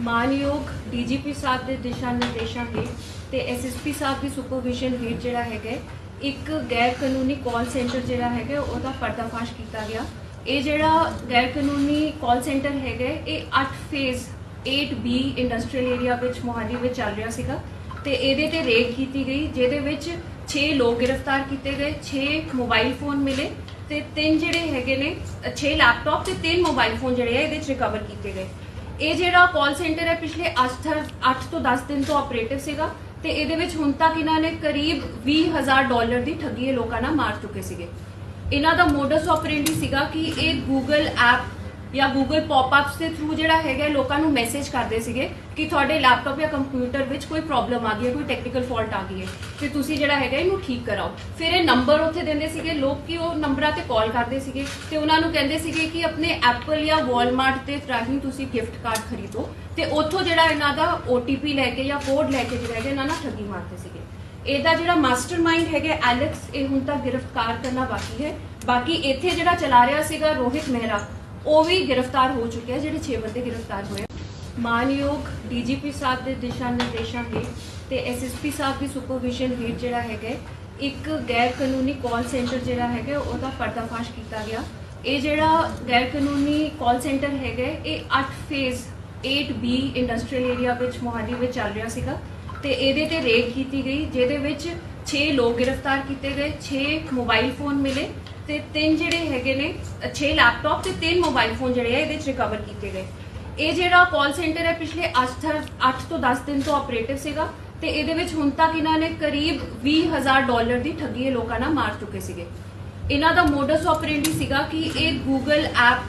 ਮਾਨਯੋਗ ਡੀਜੀਪੀ ਸਾਹਿਬ ਦੇ ਦਿਸ਼ਾ ਨਿਰਦੇਸ਼ਾਂ ਹੇਠ ਤੇ ਐਸਐਸਪੀ ਸਾਹਿਬ ਦੀ ਸੁਪਰਵਿਜ਼ਨ ਹੇਠ ਜਿਹੜਾ ਹੈਗਾ ਇੱਕ ਗੈਰ ਕਾਨੂੰਨੀ ਕਾਲ ਸੈਂਟਰ ਜਿਹੜਾ ਹੈਗਾ ਉਹਦਾ ਪਰਦਾਫਾਸ਼ ਕੀਤਾ ਗਿਆ। ਇਹ ਜਿਹੜਾ ਗੈਰ ਕਾਨੂੰਨੀ ਕਾਲ ਸੈਂਟਰ ਹੈਗਾ ਇਹ 8 ਫੇਜ਼ 8B ਇੰਡਸਟਰੀਅਲ ਏਰੀਆ ਵਿੱਚ ਮੋਹਾਲੀ ਵਿੱਚ ਚੱਲ ਰਿਹਾ ਸੀਗਾ ਤੇ ਇਹਦੇ ਤੇ ਰੇਡ ਕੀਤੀ ਗਈ, ਜਿਹਦੇ ਵਿੱਚ 6 ਲੋਕ ਗ੍ਰਿਫਤਾਰ ਕੀਤੇ ਗਏ 6 ਮੋਬਾਈਲ ਫੋਨ ਮਿਲੇ ਤੇ ਤਿੰਨ ਜਿਹੜੇ ਹੈਗੇ ਨੇ 6 ਲੈਪਟਾਪ ਤੇ ਤਿੰਨ ਮੋਬਾਈਲ ਫੋਨ ਜਿਹੜੇ ਆ, ਇਹਦੇ ਚ ਰਿਕਵਰ ਕੀਤੇ ਗਏ। ਇਹ ਜਿਹੜਾ ਕਾਲ ਸੈਂਟਰ ਹੈ, ਪਿਛਲੇ 8 8 ਤੋਂ 10 ਦਿਨ ਤੋਂ ਆਪਰੇਟਿਵ ਸੀਗਾ ਤੇ ਇਹਦੇ ਵਿੱਚ ਹੁਣ ਤੱਕ ਇਹਨਾਂ ਨੇ ਕਰੀਬ 20000 ਡਾਲਰ ਦੀ ਠੱਗੀ ਇਹ ਲੋਕਾਂ ਨਾਲ ਮਾਰ ਚੁੱਕੇ ਸੀਗੇ। ਇਹਨਾਂ ਦਾ ਮੋਡਸ ਆਪਰੈਂਡੀ ਸੀਗਾ ਕਿ ਇਹ Google ਐਪ ਜਾਂ Google ਪੌਪਅਪਸ ਦੇ ਥਰੂ ਜਿਹੜਾ ਹੈਗਾ, ਲੋਕਾਂ ਨੂੰ ਮੈਸੇਜ ਕਰਦੇ ਸੀਗੇ ਕਿ ਤੁਹਾਡੇ ਲੈਪਟਾਪ ਜਾਂ ਕੰਪਿਊਟਰ ਵਿੱਚ ਕੋਈ ਪ੍ਰੋਬਲਮ ਆ ਗਈ ਹੈ, ਕੋਈ ਟੈਕਨੀਕਲ ਫਾਲਟ ਆ ਗਈ ਹੈ, ਤੇ ਤੁਸੀਂ ਜਿਹੜਾ ਹੈਗਾ ਇਹਨੂੰ ਠੀਕ ਕਰਾਓ। ਫਿਰ ਇਹ ਨੰਬਰ ਉੱਥੇ ਦਿੰਦੇ ਸੀਗੇ, ਲੋਕ ਕਿ ਉਹ ਨੰਬਰਾਂ ਤੇ ਕਾਲ ਕਰਦੇ ਸੀਗੇ, ਤੇ ਉਹਨਾਂ ਨੂੰ ਕਹਿੰਦੇ ਸੀਗੇ ਕਿ ਆਪਣੇ ਐਪਲ ਜਾਂ ਵਾਲਮਾਰਟ ਤੇ ਰਾਹੀਂ ਤੁਸੀਂ ਗਿਫਟ ਕਾਰਡ ਖਰੀਦੋ, ਤੇ ਉੱਥੋਂ ਜਿਹੜਾ ਇਹਨਾਂ ਦਾ OTP ਲੈ ਕੇ ਜਾਂ ਕੋਡ ਲੈ ਕੇ ਜਿਹੜਾ ਹੈਗਾ ਇਹਨਾਂ ਨਾਲ ਠੱਗੀ ਮਾਰਦੇ ਸੀਗੇ। ਇਹਦਾ ਜਿਹੜਾ ਮਾਸਟਰਮਾਈਂਡ ਹੈਗਾ ਐਲੈਕਸ ਇਹ ਹੁਣ ਤੱਕ ਗ੍ਰਿਫਤਾਰ ਕਰਨਾ ਬਾਕੀ ਹੈ। ਬਾਕੀ ਇੱਥੇ ਜਿਹੜਾ ਚਲਾ ਰਿਹਾ ਸੀਗਾ ਰੋਹਿਤ ਮਹਿਰਾ ਉਹ ਵੀ ਗ੍ਰਿਫਤਾਰ ਹੋ ਚੁੱਕਿਆ, ਜਿਹੜੇ 6 ਬੰਦੇ ਗ੍ਰਿਫਤਾਰ ਹੋਏ। ਮਾਨਯੋਗ ਡੀਜੀਪੀ ਸਾਹਿਬ ਦੇ ਦਿਸ਼ਾ ਨਿਰਦੇਸ਼ਾਂ ਹੇਠ ਤੇ ਐਸਐਸਪੀ ਸਾਹਿਬ ਦੀ ਸੁਪਰਵਿਜ਼ਨ ਹੇਠ ਜਿਹੜਾ ਹੈਗਾ, ਇੱਕ ਗੈਰ ਕਾਨੂੰਨੀ ਕਾਲ ਸੈਂਟਰ ਜਿਹੜਾ ਹੈਗਾ, ਉਹਦਾ ਪਰਦਾਫਾਸ਼ ਕੀਤਾ ਗਿਆ। ਇਹ ਜਿਹੜਾ ਗੈਰ ਕਾਨੂੰਨੀ ਕਾਲ ਸੈਂਟਰ ਹੈਗਾ, ਇਹ 8 ਫੇਜ਼ 8B ਇੰਡਸਟਰੀਅਲ ਏਰੀਆ ਵਿੱਚ, ਮੋਹਾਲੀ ਵਿੱਚ ਚੱਲ ਰਿਹਾ ਸੀਗਾ। ਤੇ ਇਹਦੇ ਤੇ ਰੇਡ ਕੀਤੀ ਗਈ, ਜਿਹਦੇ ਵਿੱਚ 6 ਲੋਕ ਗ੍ਰਿਫਤਾਰ ਕੀਤੇ ਗਏ 6 ਮੋਬਾਈਲ ਫੋਨ ਮਿਲੇ ਤੇ ਤਿੰਨ ਜਿਹੜੇ ਹੈਗੇ ਨੇ 6 ਲੈਪਟਾਪ ਤੇ ਤਿੰਨ ਮੋਬਾਈਲ ਫੋਨ ਜਿਹੜੇ ਆ, ਇਹਦੇ ਚ ਰਿਕਵਰ ਕੀਤੇ ਗਏ। ਇਹ ਜਿਹੜਾ ਕਾਲ ਸੈਂਟਰ ਹੈ, ਪਿਛਲੇ 8 8 ਤੋਂ 10 ਦਿਨ ਤੋਂ ਆਪਰੇਟਿਵ ਸੀਗਾ ਤੇ ਇਹਦੇ ਵਿੱਚ ਹੁਣ ਤੱਕ ਇਹਨਾਂ ਨੇ ਕਰੀਬ 20000 ਡਾਲਰ ਦੀ ਠੱਗੀ ਇਹ ਲੋਕਾਂ ਨਾਲ ਮਾਰ ਚੁੱਕੇ ਸੀਗੇ। ਇਹਨਾਂ ਦਾ ਮੋਡਸ ਆਪਰੈਂਡੀ ਸੀਗਾ ਕਿ ਇਹ Google ਐਪ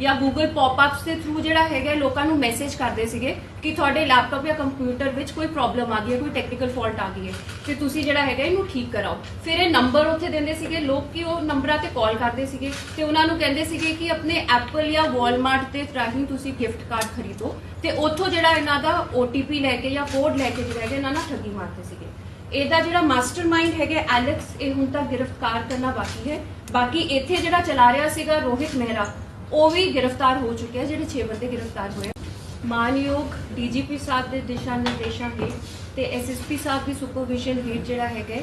ਜਾਂ Google ਪੌਪਅਪਸ ਦੇ ਥਰੂ ਜਿਹੜਾ ਹੈਗਾ, ਲੋਕਾਂ ਨੂੰ ਮੈਸੇਜ ਕਰਦੇ ਸੀਗੇ ਕਿ ਤੁਹਾਡੇ ਲੈਪਟਾਪ ਜਾਂ ਕੰਪਿਊਟਰ ਵਿੱਚ ਕੋਈ ਪ੍ਰੋਬਲਮ ਆ ਗਈ ਹੈ, ਕੋਈ ਟੈਕਨੀਕਲ ਫਾਲਟ ਆ ਗਈ ਹੈ, ਤੇ ਤੁਸੀਂ ਜਿਹੜਾ ਹੈਗਾ ਇਹਨੂੰ ਠੀਕ ਕਰਾਓ। ਫਿਰ ਇਹ ਨੰਬਰ ਉੱਥੇ ਦਿੰਦੇ ਸੀਗੇ, ਲੋਕ ਕਿ ਉਹ ਨੰਬਰਾਂ ਤੇ ਕਾਲ ਕਰਦੇ ਸੀਗੇ ਤੇ ਉਹਨਾਂ ਨੂੰ ਕਹਿੰਦੇ ਸੀਗੇ ਕਿ ਆਪਣੇ ਐਪਲ ਜਾਂ ਵਾਲਮਾਰਟ ਤੇ ਰਾਹੀਂ ਤੁਸੀਂ ਗਿਫਟ ਕਾਰਡ ਖਰੀਦੋ ਤੇ ਉੱਥੋਂ ਜਿਹੜਾ ਇਹਨਾਂ ਦਾ OTP ਲੈ ਕੇ ਜਾਂ ਕੋਡ ਲੈ ਕੇ ਜਿਹੜਾ ਹੈਗਾ ਇਹਨਾਂ ਨਾਲ ਠੱਗੀ ਮਾਰਦੇ ਸੀਗੇ। ਇਹਦਾ ਜਿਹੜਾ ਮਾਸਟਰਮਾਈਂਡ ਹੈਗਾ ਐਲੈਕਸ ਇਹ ਹੁਣ ਤੱਕ ਗ੍ਰਿਫਤਾਰ ਕਰਨਾ ਬਾਕੀ ਹੈ। ਬਾਕੀ ਇੱਥੇ ਜਿਹੜਾ ਚਲਾ ਰਿਹਾ ਸੀਗਾ ਰੋਹਿਤ ਮਹਿਰਾ ਉਹ ਵੀ ਗ੍ਰਿਫਤਾਰ ਹੋ ਚੁੱਕਿਆ, ਜਿਹੜੇ 6 ਬੰਦੇ ਗ੍ਰਿਫਤਾਰ ਹੋਏ ਮਾਨਯੋਗ ਡੀਜੀਪੀ ਸਾਹਿਬ ਦੇ ਦਿਸ਼ਾ ਨਿਰਦੇਸ਼ਾਂ ਹੇਠ ਤੇ ਐਸਐਸਪੀ ਸਾਹਿਬ ਦੀ ਸੁਪਰਵਿਜ਼ਨ ਹੇਠ ਜਿਹੜਾ ਹੈਗਾ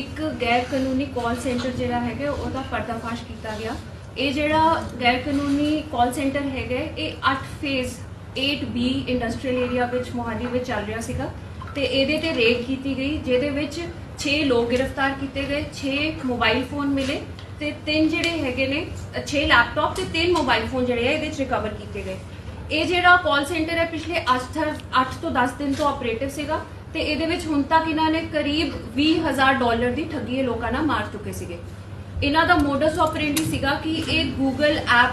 ਇੱਕ ਗੈਰ ਕਾਨੂੰਨੀ ਕਾਲ ਸੈਂਟਰ ਜਿਹੜਾ ਹੈਗਾ ਉਹਦਾ ਪਰਦਾਫਾਸ਼ ਕੀਤਾ ਗਿਆ। ਇਹ ਜਿਹੜਾ ਗੈਰ ਕਾਨੂੰਨੀ ਕਾਲ ਸੈਂਟਰ ਹੈਗਾ ਇਹ 8 ਫੇਜ਼ 8B ਇੰਡਸਟਰੀਅਲ ਏਰੀਆ ਵਿੱਚ ਮੋਹਾਲੀ ਵਿੱਚ ਚੱਲ ਰਿਹਾ ਸੀਗਾ ਤੇ ਇਹਦੇ ਤੇ ਰੇਡ ਕੀਤੀ ਗਈ, ਜਿਹਦੇ ਵਿੱਚ 6 ਲੋਕ ਗ੍ਰਿਫਤਾਰ ਕੀਤੇ ਗਏ 6 ਮੋਬਾਈਲ ਫੋਨ ਮਿਲੇ ਤੇ ਤਿੰਨ ਜਿਹੜੇ ਹੈਗੇ ਨੇ 6 ਲੈਪਟਾਪ ਤੇ ਤਿੰਨ ਮੋਬਾਈਲ ਫੋਨ ਜਿਹੜੇ ਆ ਇਹਦੇ ਚ ਰਿਕਵਰ ਕੀਤੇ ਗਏ। ਇਹ ਜਿਹੜਾ ਕਾਲ ਸੈਂਟਰ ਹੈ, ਪਿਛਲੇ 8 8 ਤੋਂ 10 ਦਿਨ ਤੋਂ ਆਪਰੇਟਿਵ ਸੀਗਾ ਤੇ ਇਹਦੇ ਵਿੱਚ ਹੁਣ ਤੱਕ ਇਹਨਾਂ ਨੇ ਕਰੀਬ 20000 ਡਾਲਰ ਦੀ ਠੱਗੀ ਇਹ ਲੋਕਾਂ ਨਾਲ ਮਾਰ ਚੁੱਕੇ ਸੀਗੇ। ਇਹਨਾਂ ਦਾ ਮੋਡਸ ਆਪਰੈਂਡੀ ਸੀਗਾ ਕਿ ਇਹ Google ਐਪ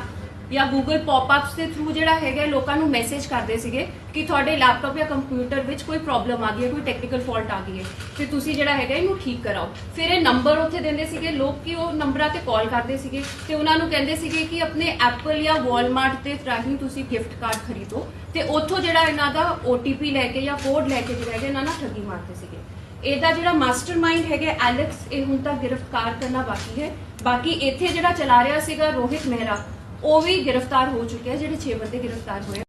ਜਾਂ Google ਪੌਪਅਪਸ ਦੇ ਥਰੂ ਜਿਹੜਾ ਹੈਗਾ, ਲੋਕਾਂ ਨੂੰ ਮੈਸੇਜ ਕਰਦੇ ਸੀਗੇ ਕਿ ਤੁਹਾਡੇ ਲੈਪਟਾਪ ਜਾਂ ਕੰਪਿਊਟਰ ਵਿੱਚ ਕੋਈ ਪ੍ਰੋਬਲਮ ਆ ਗਈ ਹੈ, ਕੋਈ ਟੈਕਨੀਕਲ ਫਾਲਟ ਆ ਗਈ ਹੈ, ਤੇ ਤੁਸੀਂ ਜਿਹੜਾ ਹੈਗਾ ਇਹਨੂੰ ਠੀਕ ਕਰਾਓ। ਫਿਰ ਇਹ ਨੰਬਰ ਉੱਥੇ ਦਿੰਦੇ ਸੀਗੇ, ਲੋਕ ਕਿ ਉਹ ਨੰਬਰਾਂ ਤੇ ਕਾਲ ਕਰਦੇ ਸੀਗੇ, ਤੇ ਉਹਨਾਂ ਨੂੰ ਕਹਿੰਦੇ ਸੀਗੇ ਕਿ ਆਪਣੇ ਐਪਲ ਜਾਂ ਵਾਲਮਾਰਟ ਤੇ ਰਾਹੀਂ ਤੁਸੀਂ ਗਿਫਟ ਕਾਰਡ ਖਰੀਦੋ, ਤੇ ਉੱਥੋਂ ਜਿਹੜਾ ਇਹਨਾਂ ਦਾ OTP ਲੈ ਕੇ ਜਾਂ ਕੋਡ ਲੈ ਕੇ ਜਿਹੜਾ ਹੈਗਾ ਇਹਨਾਂ ਨਾਲ ਠੱਗੀ ਮਾਰਦੇ ਸੀਗੇ। ਇਹਦਾ ਜਿਹੜਾ ਮਾਸਟਰਮਾਈਂਡ ਹੈਗਾ ਐਲੈਕਸ ਇਹ ਹੁਣ ਤੱਕ ਗ੍ਰਿਫਤਾਰ ਕਰਨਾ ਬਾਕੀ ਹੈ। ਬਾਕੀ ਇੱਥੇ ਜਿਹੜਾ ਚਲਾ ਰਿਹਾ ਸੀਗਾ ਰੋਹਿਤ ਮਹਿਰਾ ਉਹ ਵੀ ਗ੍ਰਿਫਤਾਰ ਹੋ ਚੁੱਕਿਆ ਜਿਹੜੇ 6 ਬੰਦੇ ਗ੍ਰਿਫਤਾਰ ਹੋਏ